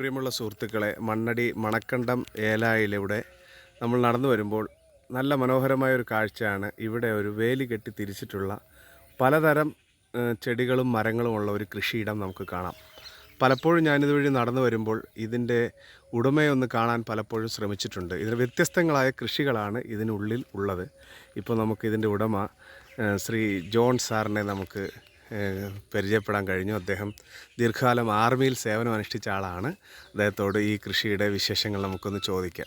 പ്രിയമുള്ള സുഹൃത്തുക്കളെ മണ്ണടി മണക്കണ്ടം ഏലായിലൂടെ നമ്മൾ നടന്നു വരുമ്പോൾ നല്ല മനോഹരമായ ഒരു കാഴ്ചയാണ് ഇവിടെ ഒരു വേലി കെട്ടി തിരിച്ചിട്ടുള്ള പലതരം ചെടികളും മരങ്ങളും ഉള്ള ഒരു കൃഷിയിടം നമുക്ക് കാണാം. പലപ്പോഴും ഞാനിത് വഴി നടന്നു വരുമ്പോൾ ഇതിന്റെ ഉടമയൊന്ന് കാണാൻ പലപ്പോഴും ശ്രമിച്ചിട്ടുണ്ട്. ഇതിന് വ്യത്യസ്തങ്ങളായ കൃഷികളാണ് ഇതിനുള്ളിൽ ഉള്ളത്. ഇപ്പോൾ നമുക്ക് ഇതിന്റെ ഉടമ ശ്രീ ജോൺ സാറിനെ നമുക്ക് പരിചയപ്പെടാൻ കഴിഞ്ഞു. അദ്ദേഹം ദീർഘകാലം ആർമിയിൽ സേവനം അനുഷ്ഠിച്ച ആളാണ്. അദ്ദേഹത്തോട് ഈ കൃഷിയുടെ വിശേഷങ്ങൾ നമുക്കൊന്ന് ചോദിക്കാം.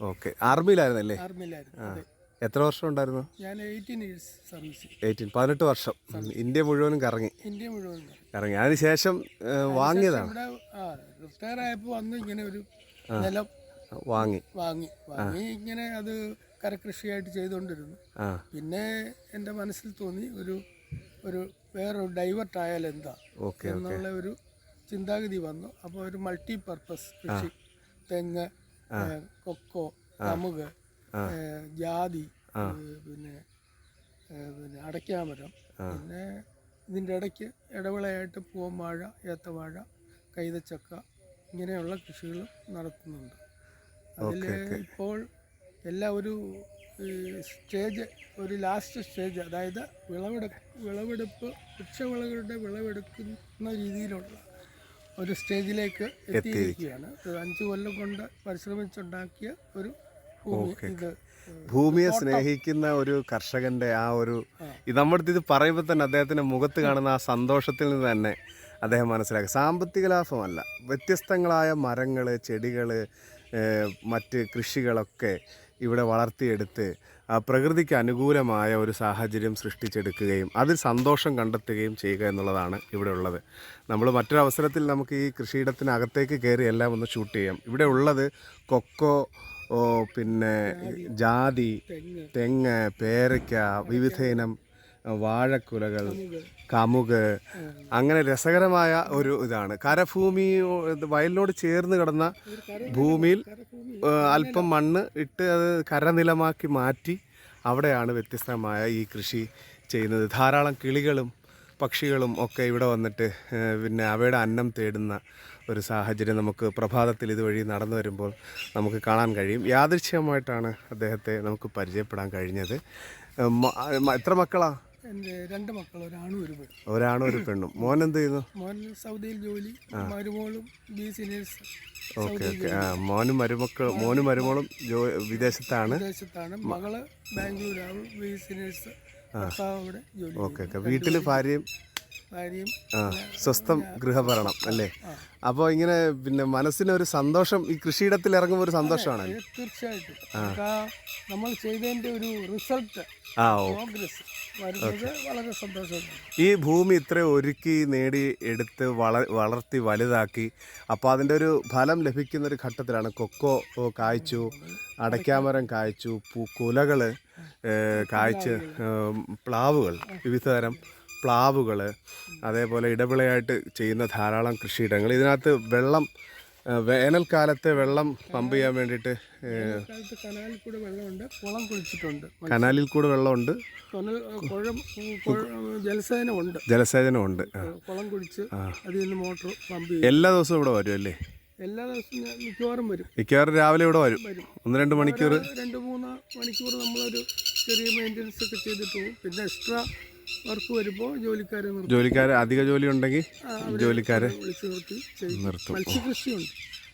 ഓക്കെ. ആർമിയിലായിരുന്നല്ലേ? ആർമിയിലായിരുന്നു. അതെ എത്ര വർഷം ഉണ്ടായിരുന്നു? ഞാൻ എയ്റ്റീൻ ഇയേഴ്സ് സർവീസ് ചെയ്തു. എയ്റ്റീൻ പതിനെട്ട് വർഷം. ഇന്ത്യ മുഴുവനും കറങ്ങി. ഇന്ത്യ മുഴുവനും കറങ്ങി. അതിനുശേഷം വാങ്ങിയതാണ്. ആ റിട്ടയർ ആയപ്പോൾ വന്ന് ഇങ്ങനെ ഒരു നിലം വാങ്ങി. വാങ്ങി. വാങ്ങി ഇങ്ങനെ അത് കരകൃഷിയായിട്ട് ചെയ്തുകൊണ്ടിരുന്നു. ആ. പിന്നെ എന്റെ മനസ്സിൽ തോന്നി ഒരു ഒരു വേറൊരു ഡൈവേർട്ട് ആയാൽ എന്താ? എന്നുള്ള ഒരു ചിന്താഗതി വന്നു. അപ്പോൾ ഒരു മൾട്ടി പർപ്പസ് കൃഷി തെങ്ങ് കൊക്കോ കമുക് ജാതി പിന്നെ പിന്നെ അടയ്ക്കാമരം. പിന്നെ ഇതിന്റെ ഇടയ്ക്ക് ഇടവിളയായിട്ട് പൂവമ്പാഴ ഏത്തവാഴ കൈതച്ചക്ക ഇങ്ങനെയുള്ള കൃഷികൾ നടത്തുന്നുണ്ട്. അതിൽ ഇപ്പോൾ എല്ലാ ഒരു ഈ സ്റ്റേജ് ഒരു ലാസ്റ്റ് സ്റ്റേജ് അതായത് വിളവെടുപ്പ് വിളവെടുപ്പ് വൃക്ഷവിളകളുടെ വിളവെടുക്കുന്ന രീതിയിലുള്ള ഒരു സ്റ്റേജിലേക്ക് എത്തിയിരിക്കുകയാണ്. അഞ്ചു കൊല്ലം കൊണ്ട് പരിശ്രമിച്ചുണ്ടാക്കിയ ഒരു ഭൂമി ഇത് ഭൂമിയെ സ്നേഹിക്കുന്ന ഒരു കർഷകന്റെ ആ ഒരു നമ്മുടെ ഇത് പറയുമ്പോൾ തന്നെ അദ്ദേഹത്തിന്റെ മുഖത്ത് കാണുന്ന ആ സന്തോഷത്തിൽ നിന്ന് തന്നെ അദ്ദേഹം മനസ്സിലാക്കി. സാമ്പത്തിക ലാഭമല്ല വ്യത്യസ്തങ്ങളായ മരങ്ങൾ ചെടികൾ മറ്റ് കൃഷികളൊക്കെ ഇവിടെ വളർത്തിയെടുത്ത് ആ പ്രകൃതിക്ക് അനുകൂലമായ ഒരു സാഹചര്യം സൃഷ്ടിച്ചെടുക്കുകയും അതിൽ സന്തോഷം കണ്ടെത്തുകയും ചെയ്യുക എന്നുള്ളതാണ് ഇവിടെ ഉള്ളത്. നമ്മൾ മറ്റൊരു അവസരത്തിൽ നമുക്ക് ഈ കൃഷിയിടത്തിനകത്തേക്ക് കയറി എല്ലാം ഒന്ന് ഷൂട്ട് ചെയ്യാം. ഇവിടെ ഉള്ളത് കൊക്കോ പിന്നെ ജാതി തെങ്ങ് തെങ്ങ് പേരയ്ക്ക വിവിധ ഇനം വാഴക്കുലകൾ കമുക്. അങ്ങനെ രസകരമായ ഒരു ഇതാണ്. കരഭൂമി വയലിനോട് ചേർന്ന് കിടന്ന ഭൂമിയിൽ അല്പം മണ്ണ് ഇട്ട് അത് കരനിലമാക്കി മാറ്റി അവിടെയാണ് വ്യത്യസ്തമായ ഈ കൃഷി ചെയ്യുന്നത്. ധാരാളം കിളികളും പക്ഷികളും ഒക്കെ ഇവിടെ വന്നിട്ട് പിന്നെ അവയുടെ അന്നം തേടുന്ന ഒരു സാഹചര്യം നമുക്ക് പ്രഭാതത്തിൽ ഇതുവഴി നടന്നു വരുമ്പോൾ നമുക്ക് കാണാൻ കഴിയും. യാദൃശ്യമായിട്ടാണ് അദ്ദേഹത്തെ നമുക്ക് പരിചയപ്പെടാൻ കഴിഞ്ഞത്. എത്ര മക്കളാ? എന്റെ രണ്ട് മക്കൾ ഒരാണും ഒരു പെണ്ണും. ഒരാണും ഒരു പെണ്ണും. മോൻ എന്ത് ചെയ്യുന്നു? മോൻ സൗദിയിൽ ജോലി മരുമോളും B Sc nurse okay okay. ആ മോനും മരുമക്കൾ മോനും മരുമോളും ജോ വിദേശത്താണ്. വിദേശത്താണ്. മകൾ ബാംഗ്ലൂരാണ് ബി സിനേഴ്സ് ഭർത്താവ് അവിടെ ജോലി ഓക്കെ ഓക്കെ. വീട്ടിൽ ഭാര്യയും ഭാര്യയും സ്വസ്ഥം ഗൃഹഭരണം അല്ലേ? അപ്പോൾ ഇങ്ങനെ പിന്നെ മനസ്സിന് ഒരു സന്തോഷം ഈ കൃഷിയിടത്തിൽ ഇറങ്ങുമ്പോൾ ഒരു സന്തോഷമാണ് തീർച്ചയായിട്ടും. നമ്മൾ ഒരു റിസൾട്ട് ആ ഓ. പ്രോഗ്രസ് വളരെ സന്തോഷമാണ്. ഈ ഭൂമി ഇത്ര ഒരുക്കി നേടി എടുത്ത് വള വളർത്തി വലുതാക്കി അപ്പോൾ അതിന്റെ ഒരു ഫലം ലഭിക്കുന്ന ഒരു ഘട്ടത്തിലാണ് കൊക്കോ കായ്ച്ചു അടയ്ക്കാമരം കായ്ച്ചു പൂ കുലകൾ കായ്ച്ച് പ്ലാവുകൾ. വിവിധ തരം പ്ലാവുകൾ അതേപോലെ ഇടവിളയായിട്ട് ചെയ്യുന്ന ധാരാളം കൃഷിയിടങ്ങൾ. ഇതിനകത്ത് വെള്ളം വേനൽക്കാലത്ത് വെള്ളം പമ്പ് ചെയ്യാൻ വേണ്ടിയിട്ട് കനാലിൽ കൂടെ വെള്ളമുണ്ട് ജലസേചനമുണ്ട്. കുളം കുഴിച്ച് അതിൽ നിന്ന് മോട്ടർ പമ്പ് എല്ലാ ദിവസവും ഇവിടെ വരും അല്ലേ? എല്ലാ ദിവസവും മിക്കവാറും വരും. മിക്കവാറും രാവിലെ ഇവിടെ വരും. ഒന്ന് രണ്ട് മണിക്കൂർ രണ്ട് മൂന്ന് മണിക്കൂർ നമ്മളൊരു ചെറിയ മെയിന്റെനൻസ് ഒക്കെ ചെയ്തിട്ട് പോകും. പിന്നെ എക്സ്ട്രാ വർക്ക് വരുമ്പോൾ ജോലിക്കാരെ നിർത്തും. ജോലിക്കാരെ അധിക ജോലി ഉണ്ടെങ്കിൽ ജോലിക്കാരെ വിളിച്ച് നിർത്തി ചെയ്യും. നിർത്തും. മത്സ്യകൃഷിയുണ്ട്.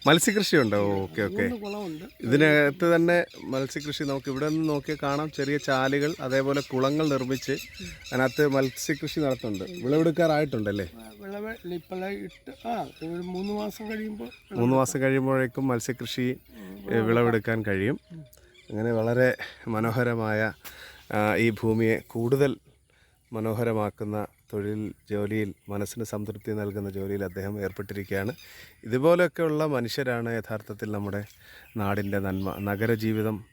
മത്സ്യകൃഷി ഉണ്ടോ ഓക്കെ ഓക്കെ. മൂന്ന് കുളമുണ്ട്. ഇതിനകത്ത് തന്നെ മത്സ്യകൃഷി നമുക്ക് ഇവിടെ നിന്ന് നോക്കിയാൽ കാണാം. ചെറിയ ചാലുകൾ അതേപോലെ കുളങ്ങൾ നിർമ്മിച്ച് അതിനകത്ത് മത്സ്യകൃഷി നടത്തുന്നുണ്ട്. വിളവെടുക്കാറായിട്ടുണ്ടല്ലേ? ആ, വിളവ് ഇപ്പോഴെ ഇട്ട് ആ ഒരു മൂന്ന് മാസം കഴിയുമ്പോൾ മൂന്ന് മാസം കഴിയുമ്പോഴേക്കും മത്സ്യകൃഷി വിളവെടുക്കാൻ കഴിയും. അങ്ങനെ വളരെ മനോഹരമായ ആ, ഈ ഭൂമിയെ കൂടുതൽ മനോഹരമാക്കുന്ന തൊഴിൽ ജോലിയിൽ മനസ്സിന് സംതൃപ്തി നൽകുന്ന ജോലിയിൽ അദ്ദേഹം ഏർപ്പെട്ടിരിക്കുകയാണ്. ഇതുപോലെയൊക്കെയുള്ള മനുഷ്യരാണ് യഥാർത്ഥത്തിൽ നമ്മുടെ നാടിന്റെ നന്മ. നഗരജീവിതം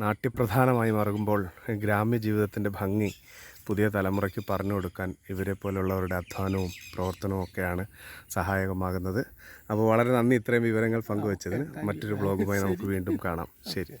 നാട്യപ്രധാനമായി മാറുമ്പോൾ ഗ്രാമ്യ ജീവിതത്തിന്റെ ഭംഗി പുതിയ തലമുറയ്ക്ക് പറഞ്ഞു കൊടുക്കാൻ ഇവരെ പോലുള്ളവരുടെ അധ്വാനവും പ്രവർത്തനവും ഒക്കെയാണ് സഹായകമാകുന്നത്. അപ്പോൾ വളരെ നന്ദി ഇത്രയും വിവരങ്ങൾ പങ്കുവച്ചതിന്. മറ്റൊരു ബ്ലോഗുമായി നമുക്ക് വീണ്ടും കാണാം. ശരി.